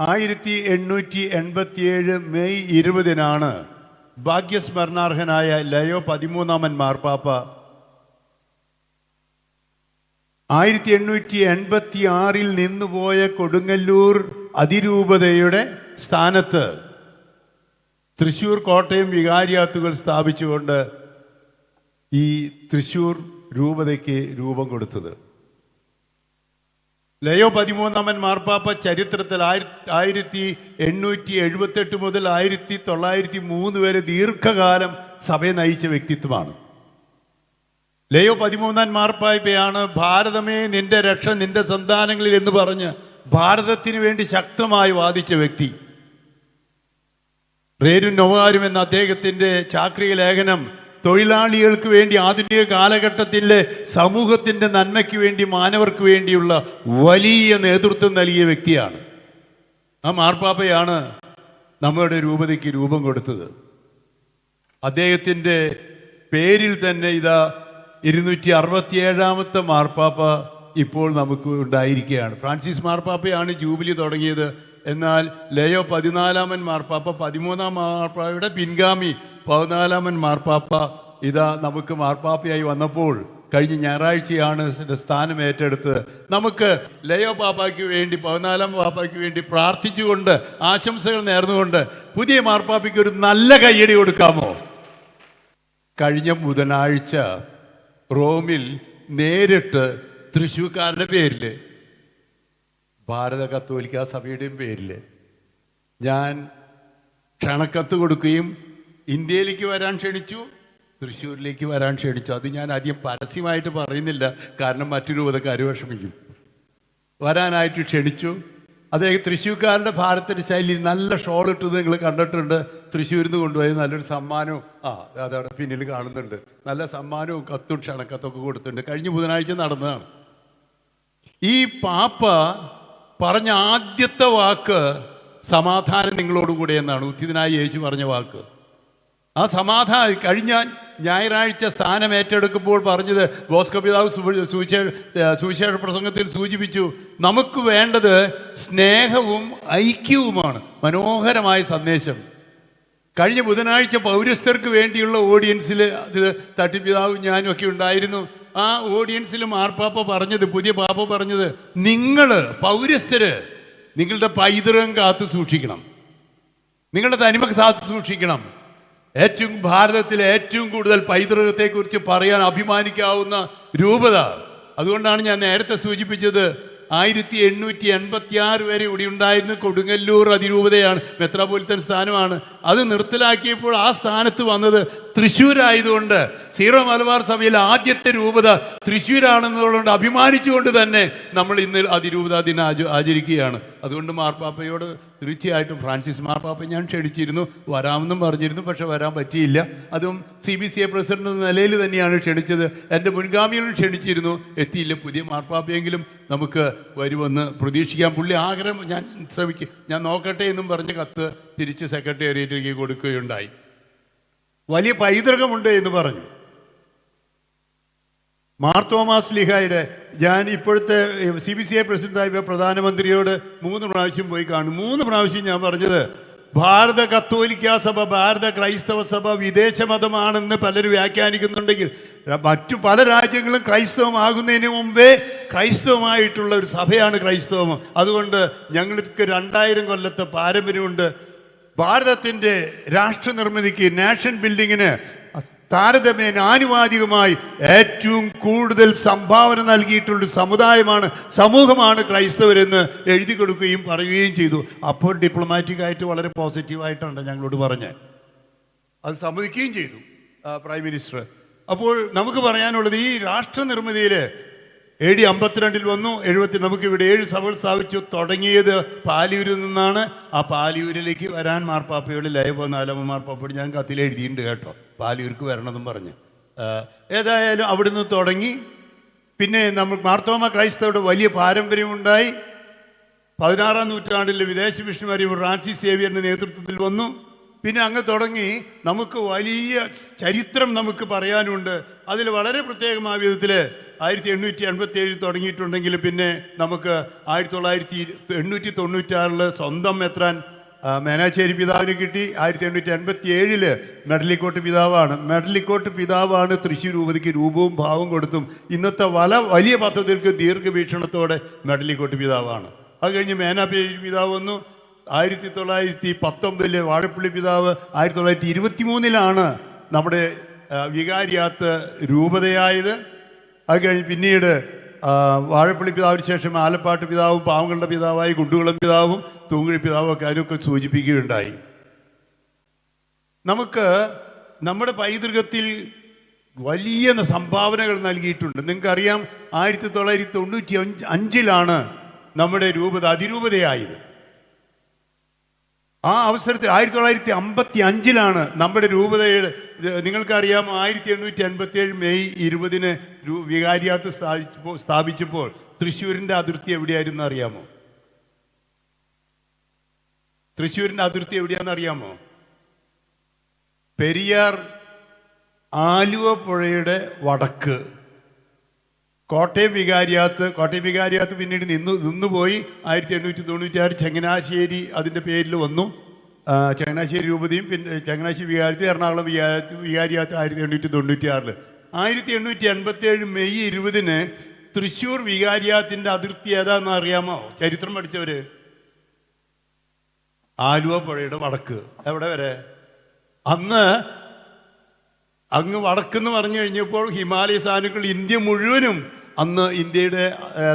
ആയിരത്തി എണ്ണൂറ്റി എൺപത്തിയേഴ് മെയ് ഇരുപതിനാണ് ഭാഗ്യസ്മരണാർഹനായ ലയോ പതിമൂന്നാമൻ മാർപ്പാപ്പ. ആയിരത്തി എണ്ണൂറ്റി എൺപത്തി ആറിൽ നിന്നുപോയ കൊടുങ്ങല്ലൂർ അതിരൂപതയുടെ സ്ഥാനത്ത് തൃശൂർ കോട്ടയം വികാരിയാത്തുകൾ സ്ഥാപിച്ചുകൊണ്ട് ഈ തൃശൂർ രൂപതയ്ക്ക് രൂപം കൊടുത്തത്. ലയോ പതിമൂന്നാമൻ മാർപ്പാപ്പ ചരിത്രത്തിൽ ആയിരത്തി ആയിരത്തി എണ്ണൂറ്റി എഴുപത്തെട്ട് മുതൽ ആയിരത്തി തൊള്ളായിരത്തി മൂന്ന് വരെ ദീർഘകാലം സഭയെ നയിച്ച വ്യക്തിത്വമാണ്. ലയോ പതിമൂന്നാം മാർപ്പായ്പയാണ് ഭാരതമേ നിന്റെ രക്ഷ നിന്റെ സന്താനങ്ങളിൽ എന്ന് പറഞ്ഞ് ഭാരതത്തിന് വേണ്ടി ശക്തമായി വാദിച്ച വ്യക്തി. റേരും നൊവാരും എന്ന അദ്ദേഹത്തിന്റെ ചാക്രിക ലേഖനം തൊഴിലാളികൾക്ക് വേണ്ടി ആധുനിക കാലഘട്ടത്തിലെ സമൂഹത്തിന്റെ നന്മയ്ക്ക് വേണ്ടി മാനവർക്ക് വേണ്ടിയുള്ള വലിയ നേതൃത്വം നൽകിയ വ്യക്തിയാണ്. ആ മാർപ്പാപ്പയാണ് നമ്മുടെ രൂപതയ്ക്ക് രൂപം കൊടുത്തത്. അദ്ദേഹത്തിന്റെ പേരിൽ തന്നെ ഇതാ ഇരുന്നൂറ്റി അറുപത്തിയേഴാമത്തെ മാർപ്പാപ്പ ഇപ്പോൾ നമുക്ക് ഉണ്ടായിരിക്കുകയാണ്. ഫ്രാൻസിസ് മാർപ്പാപ്പയാണ് ജൂബിലി തുടങ്ങിയത്. എന്നാൽ ലയോ പതിനാലാമൻ മാർപ്പാപ്പ പതിമൂന്നാം മാർപ്പാപ്പയുടെ പിൻഗാമി പതിനാലാമൻ മാർപ്പാപ്പ ഇതാ നമുക്ക് മാർപ്പാപ്പയായി വന്നപ്പോൾ കഴിഞ്ഞ ഞായറാഴ്ചയാണ് സ്ഥാനം ഏറ്റെടുത്ത് നമുക്ക് ലയോ പാപ്പയ്ക്ക് വേണ്ടി പതിനാലാം പാപ്പയ്ക്ക് വേണ്ടി പ്രാർത്ഥിച്ചുകൊണ്ട് ആശംസകൾ നേർന്നുകൊണ്ട് പുതിയ മാർപ്പാപ്പയ്ക്ക് ഒരു നല്ല കയ്യടി കൊടുക്കാമോ? കഴിഞ്ഞ ബുധനാഴ്ച റോമിൽ നേരിട്ട് തൃശ്ശൂക്കാരുടെ പേരിൽ ഭാരത കത്തോലിക്ക സഭയുടെയും പേരിൽ ഞാൻ ക്ഷണക്കത്ത് കൊടുക്കുകയും ഇന്ത്യയിലേക്ക് വരാൻ ക്ഷണിച്ചു തൃശ്ശൂരിലേക്ക് വരാൻ ക്ഷണിച്ചു. അത് ഞാൻ ആദ്യം പരസ്യമായിട്ട് പറയുന്നില്ല കാരണം മറ്റു രൂപതക്കാർ വിഷമിക്കും. വരാനായിട്ട് ക്ഷണിച്ചു. അദ്ദേഹം തൃശ്ശൂർക്കാരുടെ ഭാരത്തിന്റെ ശൈലി നല്ല ഷോൾ ഇട്ടത് നിങ്ങൾ കണ്ടിട്ടുണ്ട്. തൃശ്ശൂരിൽ നിന്ന് കൊണ്ടുപോയി നല്ലൊരു സമ്മാനവും ആ അതവിടെ പിന്നിൽ കാണുന്നുണ്ട്. നല്ല സമ്മാനവും കത്തും ക്ഷണക്കത്തൊക്കെ കൊടുത്തിട്ടുണ്ട്. കഴിഞ്ഞ ബുധനാഴ്ച നടന്നതാണ്. ഈ പാപ്പ പറഞ്ഞ ആദ്യത്തെ വാക്ക് സമാധാനം നിങ്ങളോടുകൂടെ എന്നാണ്. ഉത്തിനായി യേശു പറഞ്ഞ വാക്ക്. ആ സമാധാനം കഴിഞ്ഞ ഞായറാഴ്ച സ്ഥാനം ഏറ്റെടുക്കുമ്പോൾ പറഞ്ഞത് ബോസ്കോ പിതാവ് സുവിശേഷ പ്രസംഗത്തിൽ സൂചിപ്പിച്ചു നമുക്ക് വേണ്ടത് സ്നേഹവും ഐക്യവുമാണ്. മനോഹരമായ സന്ദേശം. കഴിഞ്ഞ ബുധനാഴ്ച പൗരസ്ഥർക്ക് വേണ്ടിയുള്ള ഓഡിയൻസിൽ അത് തട്ടിപ്പിതാവും ഞാനും ഒക്കെ ഉണ്ടായിരുന്നു. ആ ഓഡിയൻസിൽ മാർപ്പാപ്പ പറഞ്ഞത് പുതിയ പാപ്പ പറഞ്ഞത് നിങ്ങൾ പൗരസ്ഥര് നിങ്ങളുടെ പൈതൃകം കാത്തു സൂക്ഷിക്കണം. നിങ്ങളുടെ തനിമ കാത്തു സൂക്ഷിക്കണം. ഏറ്റവും ഭാരതത്തിലെ ഏറ്റവും കൂടുതൽ പൈതൃകത്തെക്കുറിച്ച് പറയാൻ അഭിമാനിക്കാവുന്ന രൂപത. അതുകൊണ്ടാണ് ഞാൻ നേരത്തെ സൂചിപ്പിച്ചത് ആയിരത്തി എണ്ണൂറ്റി എൺപത്തി ആറ് വരെ ഇവിടെ ഉണ്ടായിരുന്ന കൊടുങ്ങല്ലൂർ അതിരൂപതയാണ് മെത്രാപോലിത്തൻ സ്ഥാനമാണ്. അത് നിർത്തലാക്കിയപ്പോൾ ആ സ്ഥാനത്ത് വന്നത് തൃശ്ശൂരായതുകൊണ്ട് സീറോ മലബാർ സഭയിലെ ആദ്യത്തെ രൂപത തൃശ്ശൂരാണെന്നുള്ളതുകൊണ്ട് അഭിമാനിച്ചുകൊണ്ട് തന്നെ നമ്മൾ ഇന്ന് അതിരൂപത ദിനം ആചരിക്കുകയാണ്. അതുകൊണ്ട് മാർപ്പാപ്പയോട് തീർച്ചയായിട്ടും ഫ്രാൻസിസ് മാർപ്പാപ്പ ഞാൻ ക്ഷണിച്ചിരുന്നു. വരാമെന്നും പറഞ്ഞിരുന്നു പക്ഷെ വരാൻ പറ്റിയില്ല. അതും C B C A president എന്ന നിലയിൽ തന്നെയാണ് ക്ഷണിച്ചത്. എന്റെ മുൻഗാമികളും ക്ഷണിച്ചിരുന്നു. എത്തിയില്ല പുതിയ മാർപ്പാപ്പയെങ്കിലും നമുക്ക് വരുമെന്ന് പ്രതീക്ഷിക്കാം. പുള്ളി ആഗ്രഹം ഞാൻ ശ്രമിക്കും ഞാൻ നോക്കട്ടെ എന്നും പറഞ്ഞ് കത്ത് തിരിച്ച് സെക്രട്ടേറിയറ്റിലേക്ക് കൊടുക്കുകയുണ്ടായി. വലിയ പൈതൃകമുണ്ട് എന്ന് പറഞ്ഞു. മാർ തോമസ് ലിഹായുടെ ഞാൻ ഇപ്പോഴത്തെ സി ബി സി ഐ പ്രസിഡന്റായ പ്രധാനമന്ത്രിയോട് മൂന്ന് പ്രാവശ്യം പോയി കാണും. മൂന്ന് പ്രാവശ്യം ഞാൻ പറഞ്ഞത് ഭാരത കത്തോലിക്ക സഭ ഭാരത ക്രൈസ്തവ സഭ വിദേശ മതമാണെന്ന് പലരും വ്യാഖ്യാനിക്കുന്നുണ്ടെങ്കിൽ മറ്റു പല രാജ്യങ്ങളും ക്രൈസ്തവമാകുന്നതിന് മുമ്പേ ക്രൈസ്തവമായിട്ടുള്ള ഒരു സഭയാണ് ക്രൈസ്തവം. അതുകൊണ്ട് ഞങ്ങൾക്ക് രണ്ടായിരം കൊല്ലത്തെ പാരമ്പര്യമുണ്ട്. ഭാരതത്തിന്റെ രാഷ്ട്ര നിർമ്മിതിക്ക് നാഷൻ ബിൽഡിങ്ങിന് താരതമ്യേന ആനുപാതികമായി ഏറ്റവും കൂടുതൽ സംഭാവന നൽകിയിട്ടുള്ള സമുദായമാണ് സമൂഹമാണ് ക്രൈസ്തവരെന്ന് എഴുതി കൊടുക്കുകയും പറയുകയും ചെയ്തു. അപ്പോൾ ഡിപ്ലോമാറ്റിക് ആയിട്ട് വളരെ പോസിറ്റീവായിട്ടാണ് ഞങ്ങളോട് പറഞ്ഞത്. അത് സമ്മതിക്കുകയും ചെയ്തു പ്രൈം മിനിസ്റ്റർ അപ്പോൾ നമുക്ക് പറയാനുള്ളത് ഈ രാഷ്ട്ര നിർമ്മിതിയിൽ എ ഡി അമ്പത്തിരണ്ടിൽ വന്നു. എഴുപത്തി നമുക്ക് ഇവിടെ ഏഴ് സഭകൾ സ്ഥാപിച്ചു. തുടങ്ങിയത് പാലിയൂരിൽ നിന്നാണ്. ആ പാലിയൂരിലേക്ക് വരാൻ മാർപ്പാപ്പയോട് ലൈവ് നാലമ്മ മാർപ്പാപ്പയോട് ഞാൻ കത്തിൽ എഴുതിയിട്ടുണ്ട് കേട്ടോ. പാലിയൂർക്ക് വരണമെന്നും പറഞ്ഞ്. ഏതായാലും അവിടുന്ന് തുടങ്ങി. പിന്നെ നമ്മൾ മാർത്തോമ ക്രൈസ്തവരുടെ വലിയ പാരമ്പര്യമുണ്ടായി പതിനാറാം നൂറ്റാണ്ടിൽ വിദേശ മിഷണറി ഫ്രാൻസിസ് സേവിയറിന്റെ നേതൃത്വത്തിൽ വന്നു. പിന്നെ അങ്ങ് തുടങ്ങി നമുക്ക് വലിയ ചരിത്രം നമുക്ക് പറയാനുണ്ട്. അതിൽ വളരെ പ്രത്യേകമായ വിധത്തിൽ ആയിരത്തി എണ്ണൂറ്റി എൺപത്തി ഏഴിൽ തുടങ്ങിയിട്ടുണ്ടെങ്കിൽ പിന്നെ നമുക്ക് ആയിരത്തി തൊള്ളായിരത്തി എണ്ണൂറ്റി തൊണ്ണൂറ്റാറിൽ സ്വന്തം എത്രാൻ മേനാശ്ശേരി പിതാവിന് കിട്ടി. ആയിരത്തി എണ്ണൂറ്റി എൺപത്തി ഏഴിൽ മെഡലിക്കോട്ട് പിതാവാണ്. മെഡലിക്കോട്ട് പിതാവാണ് തൃശ്ശൂർ രൂപതയ്ക്ക് രൂപവും ഭാവവും കൊടുത്തും ഇന്നത്തെ വല വലിയ പദ്ധതികൾക്ക് ദീർഘവീക്ഷണത്തോടെ മെഡലിക്കോട്ട് പിതാവാണ്. അത് കഴിഞ്ഞ് മേനാശ്ശേരി പിതാവ് വന്നു. ആയിരത്തി തൊള്ളായിരത്തി പത്തൊമ്പതിൽ വാഴപ്പള്ളി പിതാവ് ആയിരത്തി തൊള്ളായിരത്തി ഇരുപത്തി മൂന്നിലാണ് നമ്മുടെ വികാരിയാത്ത് രൂപതയായത്. അത് കഴിഞ്ഞ് പിന്നീട് വാഴപ്പള്ളി പിതാവിന് ശേഷം ആലപ്പാട്ട് പിതാവും പാവങ്ങളുടെ പിതാവായി കുണ്ടുകുളം പിതാവും തൂങ്ങുഴി പിതാവും ഒക്കെ അതിനൊക്കെ സൂചിപ്പിക്കുകയുണ്ടായി. നമുക്ക് നമ്മുടെ പൈതൃകത്തിൽ വലിയ സംഭാവനകൾ നൽകിയിട്ടുണ്ട്. നിങ്ങൾക്കറിയാം ആയിരത്തി തൊള്ളായിരത്തി തൊണ്ണൂറ്റി അഞ്ച് അഞ്ചിലാണ് നമ്മുടെ രൂപത അതിരൂപതയായത്. ആ അവസരത്തിൽ ആയിരത്തി തൊള്ളായിരത്തി അമ്പത്തി അഞ്ചിലാണ് നമ്മുടെ രൂപതയുടെ നിങ്ങൾക്കറിയാം ആയിരത്തി എണ്ണൂറ്റി അൻപത്തി ഏഴ് മെയ് ഇരുപതിന് വികാരിയാത്ത് സ്ഥാപിച്ചപ്പോൾ സ്ഥാപിച്ചപ്പോൾ തൃശ്ശൂരിന്റെ അതിർത്തി എവിടെയായിരുന്നു അറിയാമോ? തൃശ്ശൂരിന്റെ അതിർത്തി എവിടെയാണെന്ന് അറിയാമോ? പെരിയാർ ആലുവ പുഴയുടെ വടക്ക്. കോട്ടയം വികാരിയാത്ത് കോട്ടയം വികാരിയാത്ത് പിന്നീട് നിന്നു നിന്നുപോയി ആയിരത്തി എണ്ണൂറ്റി തൊണ്ണൂറ്റിയാറ് ചങ്ങനാശ്ശേരി അതിന്റെ പേരിൽ വന്നു. ചങ്ങനാശ്ശേരി രൂപതയും പിന്നെ ചങ്ങനാശ്ശേരി വികാരത്തിൽ എറണാകുളം വികാരത്ത് വികാരിയാത്ത് ആയിരത്തി എണ്ണൂറ്റി തൊണ്ണൂറ്റിയാറിൽ ആയിരത്തി എണ്ണൂറ്റി എൺപത്തി ഏഴ് മെയ് ഇരുപതിന് തൃശ്ശൂർ വികാരിയാത്തിന്റെ അതിർത്തി ഏതാണെന്ന് അറിയാമോ? ചരിത്രം പഠിച്ചവർ ആലുവ പുഴയുടെ വടക്ക്. എവിടെ വരെ? അന്ന് അങ്ങ് വടക്കെന്ന് പറഞ്ഞു കഴിഞ്ഞപ്പോൾ ഹിമാലയ സാധനങ്ങൾ ഇന്ത്യ മുഴുവനും അന്ന് ഇന്ത്യയുടെ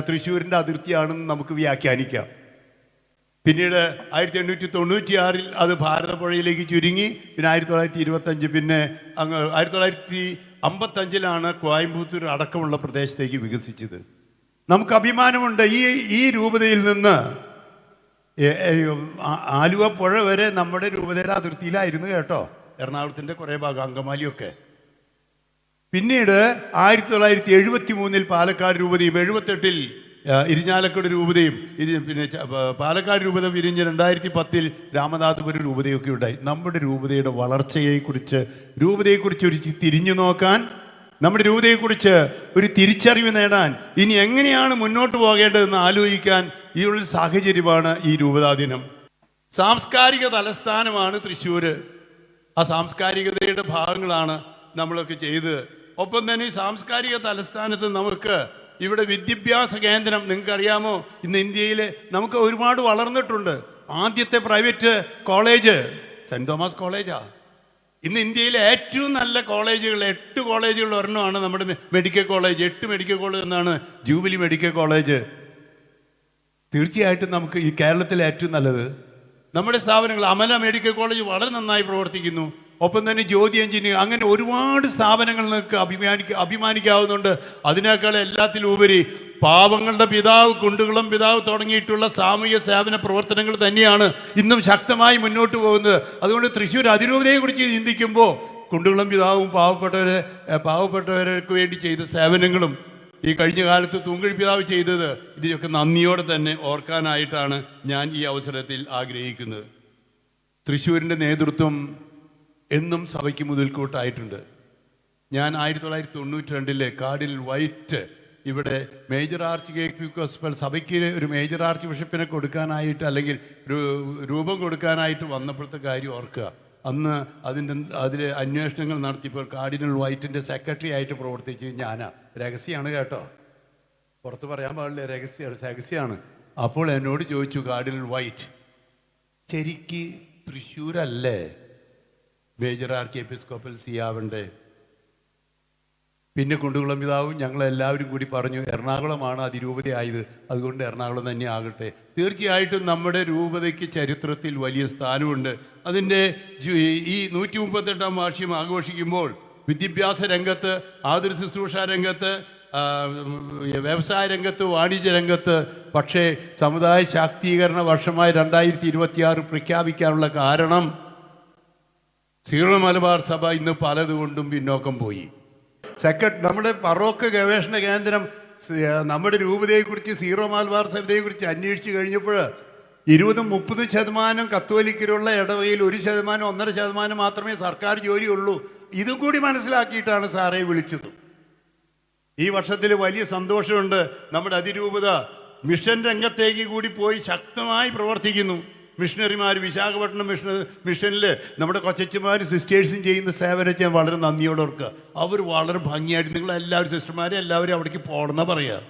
തൃശ്ശൂരിന്റെ അതിർത്തിയാണെന്ന് നമുക്ക് വ്യാഖ്യാനിക്കാം. പിന്നീട് ആയിരത്തി എണ്ണൂറ്റി തൊണ്ണൂറ്റിയാറിൽ അത് ഭാരതപ്പുഴയിലേക്ക് ചുരുങ്ങി പിന്നെ ആയിരത്തി തൊള്ളായിരത്തി ഇരുപത്തഞ്ച് പിന്നെ അങ്ങ് ആയിരത്തി തൊള്ളായിരത്തി അമ്പത്തഞ്ചിലാണ് കോയമ്പത്തൂർ അടക്കമുള്ള പ്രദേശത്തേക്ക് വികസിച്ചത്. നമുക്ക് അഭിമാനമുണ്ട് ഈ ഈ രൂപതയിൽ നിന്ന് ആലുവ പുഴ വരെ നമ്മുടെ രൂപതയുടെ അതിർത്തിയിലായിരുന്നു കേട്ടോ എറണാകുളത്തിന്റെ കുറേ ഭാഗം അങ്കമാലിയൊക്കെ. പിന്നീട് ആയിരത്തി തൊള്ളായിരത്തി എഴുപത്തി മൂന്നിൽ പാലക്കാട് രൂപതയും എഴുപത്തെട്ടിൽ ഇരിഞ്ഞാലക്കുട രൂപതയും പിന്നെ പാലക്കാട് രൂപത പിരിഞ്ഞ് രണ്ടായിരത്തി പത്തിൽ രാമനാഥപുരം രൂപതയൊക്കെ ഉണ്ടായി. നമ്മുടെ രൂപതയുടെ വളർച്ചയെക്കുറിച്ച് രൂപതയെക്കുറിച്ച് ഒരു തിരിഞ്ഞു നോക്കാൻ നമ്മുടെ രൂപതയെക്കുറിച്ച് ഒരു തിരിച്ചറിവ് നേടാൻ ഇനി എങ്ങനെയാണ് മുന്നോട്ട് പോകേണ്ടതെന്ന് ആലോചിക്കാൻ ഈ ഒരു സാഹചര്യമാണ് ഈ രൂപതാ ദിനം. സാംസ്കാരിക തലസ്ഥാനമാണ് തൃശ്ശൂര്. ആ സാംസ്കാരികതയുടെ ഭാഗങ്ങളാണ് നമ്മളൊക്കെ ചെയ്തത് ഒപ്പം തന്നെ ഈ സാംസ്കാരിക തലസ്ഥാനത്ത് നമുക്ക് ഇവിടെ വിദ്യാഭ്യാസ കേന്ദ്രം നിങ്ങൾക്കറിയാമോ? ഇന്ന് ഇന്ത്യയിൽ നമുക്ക് ഒരുപാട് വളർന്നിട്ടുണ്ട്. ആദ്യത്തെ പ്രൈവറ്റ് കോളേജ് സെന്റ് തോമസ് കോളേജാ. ഇന്ന് ഇന്ത്യയിലെ ഏറ്റവും നല്ല കോളേജുകൾ എട്ട് കോളേജുകൾ ഒരെണ്ണമാണ് നമ്മുടെ മെഡിക്കൽ കോളേജ്. എട്ട് മെഡിക്കൽ കോളേജ് എന്നാണ് ജൂബിലി മെഡിക്കൽ കോളേജ്. തീർച്ചയായിട്ടും നമുക്ക് ഈ കേരളത്തിലെ ഏറ്റവും നല്ലത്. നമ്മുടെ സ്ഥാപനങ്ങൾ അമല മെഡിക്കൽ കോളേജ് വളരെ നന്നായി പ്രവർത്തിക്കുന്നു. ഒപ്പം തന്നെ ജ്യോതി എഞ്ചിനീയർ അങ്ങനെ ഒരുപാട് സ്ഥാപനങ്ങൾ നിങ്ങൾക്ക് അഭിമാനിക്ക അഭിമാനിക്കാവുന്നുണ്ട്. അതിനേക്കാൾ എല്ലാത്തിലും ഉപരി പാവങ്ങളുടെ പിതാവ് കുണ്ടുകളും പിതാവ് തുടങ്ങിയിട്ടുള്ള സാമൂഹ്യ സേവന പ്രവർത്തനങ്ങൾ തന്നെയാണ് ഇന്നും ശക്തമായി മുന്നോട്ട് പോകുന്നത്. അതുകൊണ്ട് തൃശ്ശൂർ അതിരൂപതയെക്കുറിച്ച് ചിന്തിക്കുമ്പോൾ കുണ്ടുകളും പിതാവും പാവപ്പെട്ടവരെ പാവപ്പെട്ടവർക്ക് വേണ്ടി ചെയ്ത സേവനങ്ങളും ഈ കഴിഞ്ഞ കാലത്ത് തൂങ്കഴി പിതാവ് ചെയ്തത് ഇതിനൊക്കെ നന്ദിയോടെ തന്നെ ഓർക്കാനായിട്ടാണ് ഞാൻ ഈ അവസരത്തിൽ ആഗ്രഹിക്കുന്നത്. തൃശ്ശൂരിന്റെ നേതൃത്വം എന്നും സഭയ്ക്ക് മുതൽക്കൂട്ടായിട്ടുണ്ട്. ഞാൻ ആയിരത്തി തൊള്ളായിരത്തി തൊണ്ണൂറ്റി രണ്ടിലെ കാർഡിൽ വൈറ്റ് ഇവിടെ മേജർ ആർച്ച് ഗോസ്പൽ സഭയ്ക്ക് ഒരു മേജർ ആർച്ച് ബിഷപ്പിനെ കൊടുക്കാനായിട്ട് അല്ലെങ്കിൽ രൂപം കൊടുക്കാനായിട്ട് വന്നപ്പോഴത്തെ കാര്യം ഓർക്കുക. അന്ന് അതിന്റെ അതിലെ അന്വേഷണങ്ങൾ നടത്തിയപ്പോൾ കാർഡിനൽ വൈറ്റിന്റെ സെക്രട്ടറി ആയിട്ട് പ്രവർത്തിച്ച് ഞാനാ. രഹസ്യമാണ് കേട്ടോ. പുറത്ത് പറയാൻ പാടില്ല രഹസ്യമാണ് രഹസ്യമാണ് അപ്പോൾ എന്നോട് ചോദിച്ചു കാർഡിനൽ വൈറ്റ് ശരിക്ക് തൃശ്ശൂരല്ലേ? മേജർ ആർക്കി എപ്പിസ്കോപ്പൽ സിയാവിന്റെ പിന്നെ കുണ്ടുകുളം പിതാവും ഞങ്ങളെല്ലാവരും കൂടി പറഞ്ഞു എറണാകുളമാണ് അതിരൂപതയായത്. അതുകൊണ്ട് എറണാകുളം തന്നെ ആകട്ടെ. തീർച്ചയായിട്ടും നമ്മുടെ രൂപതയ്ക്ക് ചരിത്രത്തിൽ വലിയ സ്ഥാനമുണ്ട്. അതിന്റെ ഈ നൂറ്റി മുപ്പത്തെട്ടാം വാർഷികം ആഘോഷിക്കുമ്പോൾ വിദ്യാഭ്യാസ രംഗത്ത് ആതുര ശുശ്രൂഷ രംഗത്ത് വ്യവസായ രംഗത്ത് വാണിജ്യ രംഗത്ത് പക്ഷേ സമുദായ ശാക്തീകരണ വർഷമായി രണ്ടായിരത്തി ഇരുപത്തിയാറ് പ്രഖ്യാപിക്കാനുള്ള കാരണം സീറോ മലബാർ സഭ ഇന്ന് പലതുകൊണ്ടും പിന്നോക്കം പോയി. സെക്രട്ടറി നമ്മുടെ പറോക്ക് ഗവേഷണ കേന്ദ്രം നമ്മുടെ രൂപതയെക്കുറിച്ച് സീറോ മലബാർ സഭയെക്കുറിച്ച് അന്വേഷിച്ച് കഴിഞ്ഞപ്പോൾ ഇരുപതും മുപ്പതും ശതമാനം കത്തോലിക്കരുള്ള ഇടവകയിൽ ഒരു ശതമാനം ഒന്നര ശതമാനം മാത്രമേ സർക്കാർ ജോലിയുള്ളൂ. ഇതും കൂടി മനസ്സിലാക്കിയിട്ടാണ് സാറേ വിളിച്ചത്. ഈ വർഷത്തിൽ വലിയ സന്തോഷമുണ്ട്. നമ്മുടെ അതിരൂപത മിഷൻ രംഗത്തേക്ക് കൂടി പോയി ശക്തമായി പ്രവർത്തിക്കുന്നു. മിഷണറിമാർ വിശാഖപട്ടണം മിഷൻ മിഷനിൽ നമ്മുടെ കൊച്ചച്ചമാർ സിസ്റ്റേഴ്സും ചെയ്യുന്ന സേവനത്തെ ഞാൻ വളരെ നന്ദിയോടെ ഓർക്കുക. അവർ വളരെ ഭംഗിയായിട്ട് നിങ്ങൾ എല്ലാവരും സിസ്റ്റർമാരെ എല്ലാവരും അവിടേക്ക് പോകണം പറയുക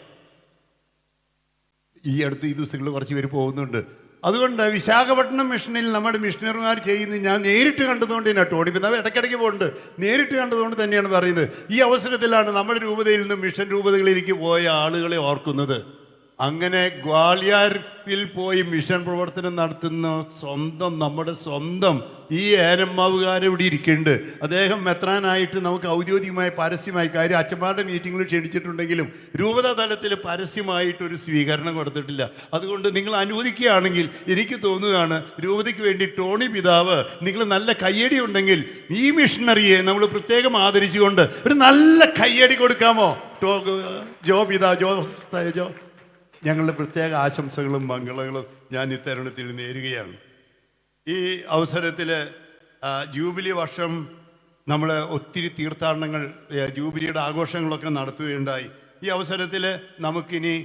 ഈ അടുത്ത് ഈ ദിവസങ്ങളിൽ കുറച്ച് പേര് പോകുന്നുണ്ട്. അതുകൊണ്ട് വിശാഖപട്ടണം മിഷനിൽ നമ്മുടെ മിഷണറിമാർ ചെയ്യുന്നത് ഞാൻ നേരിട്ട് കണ്ടതുകൊണ്ട് തന്നെ ടോണി പിതാവ് ഇടയ്ക്കിടയ്ക്ക് പോകുന്നുണ്ട്. നേരിട്ട് കണ്ടതുകൊണ്ട് തന്നെയാണ് പറയുന്നത്. ഈ അവസരത്തിലാണ് നമ്മുടെ രൂപതയിൽ നിന്ന് മിഷൻ രൂപതകളിലേക്ക് പോയ ആളുകളെ ഓർക്കുന്നത്. അങ്ങനെ ഗ്വാളിയാരിൽ പോയി മിഷൻ പ്രവർത്തനം നടത്തുന്ന സ്വന്തം നമ്മുടെ സ്വന്തം ഈ ഏനമ്മാവുകാരൻ ഇവിടെ ഇരിക്കുന്നുണ്ട്. അദ്ദേഹം മെത്രാനായിട്ട് നമുക്ക് ഔദ്യോഗികമായ പരസ്യമായി കാര്യം അച്ഛന്മാരുടെ മീറ്റിങ്ങിൽ ക്ഷണിച്ചിട്ടുണ്ടെങ്കിലും രൂപതാ തലത്തിൽ പരസ്യമായിട്ടൊരു സ്വീകരണം കൊടുത്തിട്ടില്ല. അതുകൊണ്ട് നിങ്ങൾ അനുവദിക്കുകയാണെങ്കിൽ എനിക്ക് തോന്നുകയാണ് രൂപതയ്ക്ക് വേണ്ടി ടോണി പിതാവ് നിങ്ങൾ നല്ല കയ്യടി ഉണ്ടെങ്കിൽ ഈ മിഷണറിയെ നമ്മൾ പ്രത്യേകം ആദരിച്ചുകൊണ്ട് ഒരു നല്ല കയ്യടി കൊടുക്കാമോ? ടോ ജോ പിതാവ് ജോ ജോ ഞങ്ങളുടെ പ്രത്യേക ആശംസകളും മംഗളങ്ങളും ഞാൻ ഈ തരുണത്തിൽ നേരുകയാണ്. ഈ അവസരത്തിൽ ജൂബിലി വർഷം നമ്മൾ ഒത്തിരി തീർത്ഥാടനങ്ങൾ ജൂബിലിയുടെ ആഘോഷങ്ങളൊക്കെ നടത്തുകയുണ്ടായി. ഈ അവസരത്തിൽ നമുക്കിനി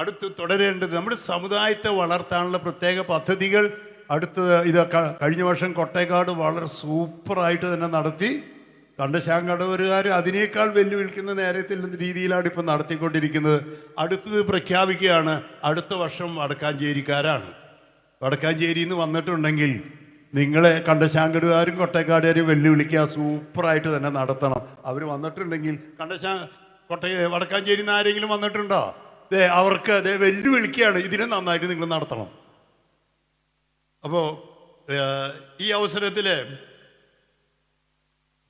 അടുത്ത് തുടരേണ്ടത് നമ്മുടെ സമുദായത്തെ വളർത്താനുള്ള പ്രത്യേക പദ്ധതികൾ അടുത്തത് ഇത് കഴിഞ്ഞ വർഷം കൊട്ടേക്കാട് വളരെ സൂപ്പറായിട്ട് തന്നെ നടത്തി. കണ്ടശാങ്കടവരുകാർ അതിനേക്കാൾ വെല്ലുവിളിക്കുന്ന നേരത്തിൽ രീതിയിലാണ് ഇപ്പം നടത്തിക്കൊണ്ടിരിക്കുന്നത്. അടുത്തത് പ്രഖ്യാപിക്കുകയാണ് അടുത്ത വർഷം വടക്കാഞ്ചേരിക്കാരാണ്. വടക്കാഞ്ചേരിയിൽ നിന്ന് വന്നിട്ടുണ്ടെങ്കിൽ നിങ്ങളെ കണ്ടശാങ്കടുകാരും കൊട്ടേക്കാടുകാരും വെല്ലുവിളിക്കുക സൂപ്പറായിട്ട് തന്നെ നടത്തണം. അവർ വന്നിട്ടുണ്ടെങ്കിൽ കണ്ടശാ കൊട്ട വടക്കാഞ്ചേരിയിൽ നിന്ന് ആരെങ്കിലും വന്നിട്ടുണ്ടോ? ദേ അവർക്ക് ദേ വെല്ലുവിളിക്കുകയാണ് ഇതിനെ നന്നായിട്ട് നിങ്ങൾ നടത്തണം. അപ്പോൾ ഈ അവസരത്തിൽ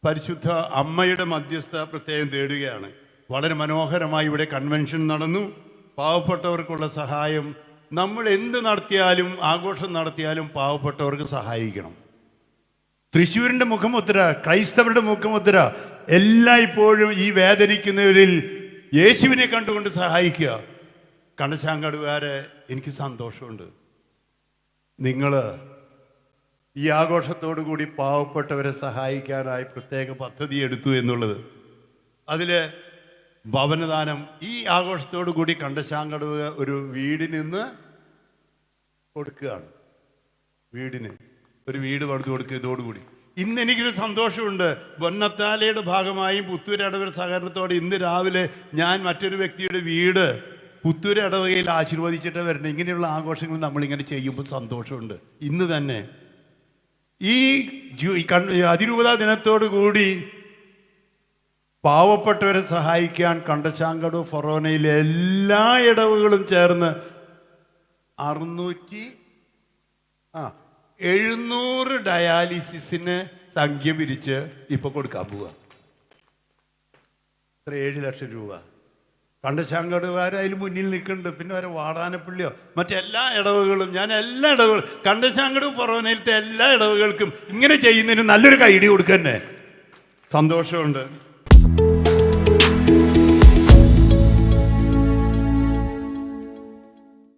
പരിശുദ്ധ അമ്മയുടെ മധ്യസ്ഥ പ്രത്യേകം തേടുകയാണ്. വളരെ മനോഹരമായി ഇവിടെ കൺവെൻഷൻ നടന്നു. പാവപ്പെട്ടവർക്കുള്ള സഹായം. നമ്മൾ എന്ത് നടത്തിയാലും ആഘോഷം നടത്തിയാലും പാവപ്പെട്ടവർക്ക് സഹായിക്കണം. തൃശ്ശൂരിന്റെ മുഖമുദ്ര ക്രൈസ്തവരുടെ മുഖമുദ്ര എല്ലായ്പ്പോഴും ഈ വേദനിക്കുന്നവരിൽ യേശുവിനെ കണ്ടുകൊണ്ട് സഹായിക്കുക. കണശാങ്കടുകാരെ എനിക്ക് സന്തോഷമുണ്ട്. നിങ്ങൾ ഈ ആഘോഷത്തോടു കൂടി പാവപ്പെട്ടവരെ സഹായിക്കാനായി പ്രത്യേക പദ്ധതി എടുത്തു എന്നുള്ളത്. അതിൽ ഭവനദാനം ഈ ആഘോഷത്തോടു കൂടി കണ്ടശാങ്കടവ് ഒരു വീടിനിന്ന് കൊടുക്കുകയാണ്. വീടിന് ഒരു വീട് പണിത് കൊടുക്കുക ഇതോടുകൂടി ഇന്ന് എനിക്കൊരു സന്തോഷമുണ്ട്. പൊന്നത്താലയുടെ ഭാഗമായി പുത്തൂര് ഇടവക സഹകരണത്തോടെ ഇന്ന് രാവിലെ ഞാൻ മറ്റൊരു വ്യക്തിയുടെ വീട് പുത്തൂര് ഇടവകയിൽ ആശീർവദിച്ചിട്ട് വരണം ഇങ്ങനെയുള്ള ആഘോഷങ്ങൾ നമ്മളിങ്ങനെ ചെയ്യുമ്പോൾ സന്തോഷമുണ്ട്. ഇന്ന് തന്നെ ഈ അതിരൂപത ദിനത്തോടു കൂടി പാവപ്പെട്ടവരെ സഹായിക്കാൻ കണ്ടശാങ്കടു ഫൊറോനയിലെ എല്ലാ ഇടവുകളും ചേർന്ന് അറുന്നൂറ്റി ആ എഴുന്നൂറ് ഡയാലിസിസിന് സംഖ്യ പിരിച്ച് ഇപ്പൊ കൊടുക്കാൻ പോവുക ഏഴ് ലക്ഷം രൂപ. കണ്ടശാങ്കടുകാർ അതിൽ മുന്നിൽ നിൽക്കുന്നുണ്ട്. പിന്നെ വരെ വാടാനപ്പള്ളിയോ മറ്റെല്ലാ ഇടവുകളും ഞാൻ എല്ലാ ഇടവുകളും കണ്ടശാങ്കട് പുറവനയിലത്തെ എല്ലാ ഇടവുകൾക്കും ഇങ്ങനെ ചെയ്യുന്നതിന് നല്ലൊരു കൈഡി കൊടുക്കന്നെ. സന്തോഷമുണ്ട്.